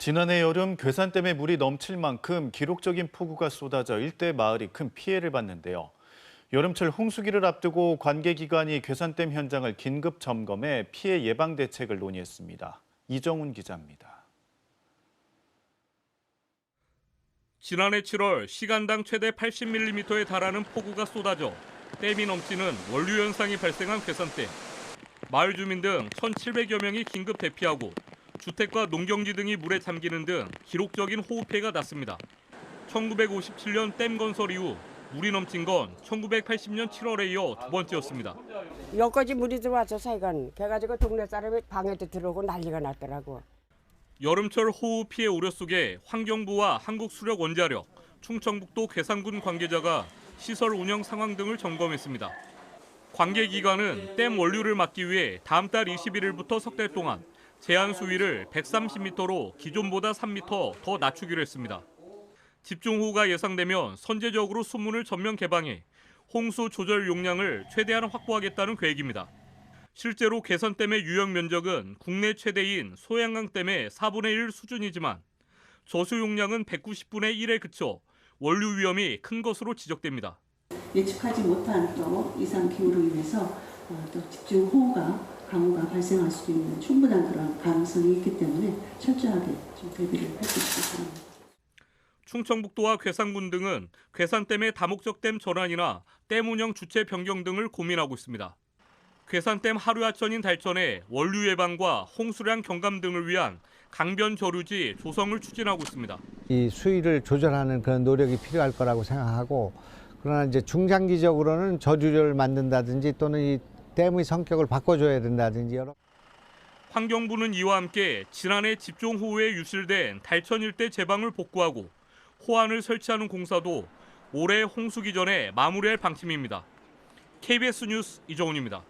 지난해 여름 괴산 댐에 물이 넘칠 만큼 기록적인 폭우가 쏟아져 일대 마을이 큰 피해를 봤는데요. 여름철 홍수기를 앞두고 관계기관이 괴산댐 현장을 긴급 점검해 피해 예방 대책을 논의했습니다. 이정훈 기자입니다. 지난해 7월 시간당 최대 80mm에 달하는 폭우가 쏟아져 댐이 넘치는 원류 현상이 발생한 괴산댐. 마을 주민 등 1,700여 명이 긴급 대피하고 주택과 농경지 등이 물에 잠기는 등 기록적인 호우 피해가 났습니다. 1957년 댐 건설 이후 물이 넘친 건 1980년 7월에 이어 두 번째였습니다. 여기까지 물이 들어와서 사이간 그래가지고 동네 사람이 방에도 들어오고 난리가 났더라고. 여름철 호우 피해 우려 속에 환경부와 한국수력원자력, 충청북도 괴산군 관계자가 시설 운영 상황 등을 점검했습니다. 관계 기관은 댐 원류를 막기 위해 다음 달 21일부터 석 달 동안 제한 수위를 130m로 기존보다 3m 더 낮추기로 했습니다. 집중호우가 예상되면 선제적으로 수문을 전면 개방해 홍수 조절 용량을 최대한 확보하겠다는 계획입니다. 실제로 개선댐의 유역 면적은 국내 최대인 소양강댐의 4분의 1 수준이지만 저수 용량은 190분의 1에 그쳐 원류 위험이 큰 것으로 지적됩니다. 예측하지 못한 또 이상 기후로 인해서 어, 또 집중 호우가 강우가 발생할 수 있는 충분한 그런 가능성이 있기 때문에 철저하게 좀 대비를 할 수 있을 겁니다. 충청북도와 괴산군 등은 괴산댐의 다목적 댐 전환이나 댐 운영 주체 변경 등을 고민하고 있습니다. 괴산댐 하류 하천인 달천에 원류 예방과 홍수량 경감 등을 위한 강변 저류지 조성을 추진하고 있습니다. 이 수위를 조절하는 그런 노력이 필요할 거라고 생각하고 그러나 이제 중장기적으로는 저주를 만든다든지 또는 이 댐의 성격을 바꿔줘야 된다든지 여러 환경부는 이와 함께 지난해 집중호우에 유실된 달천 일대 제방을 복구하고 호안을 설치하는 공사도 올해 홍수기 전에 마무리할 방침입니다. KBS 뉴스 이정훈입니다.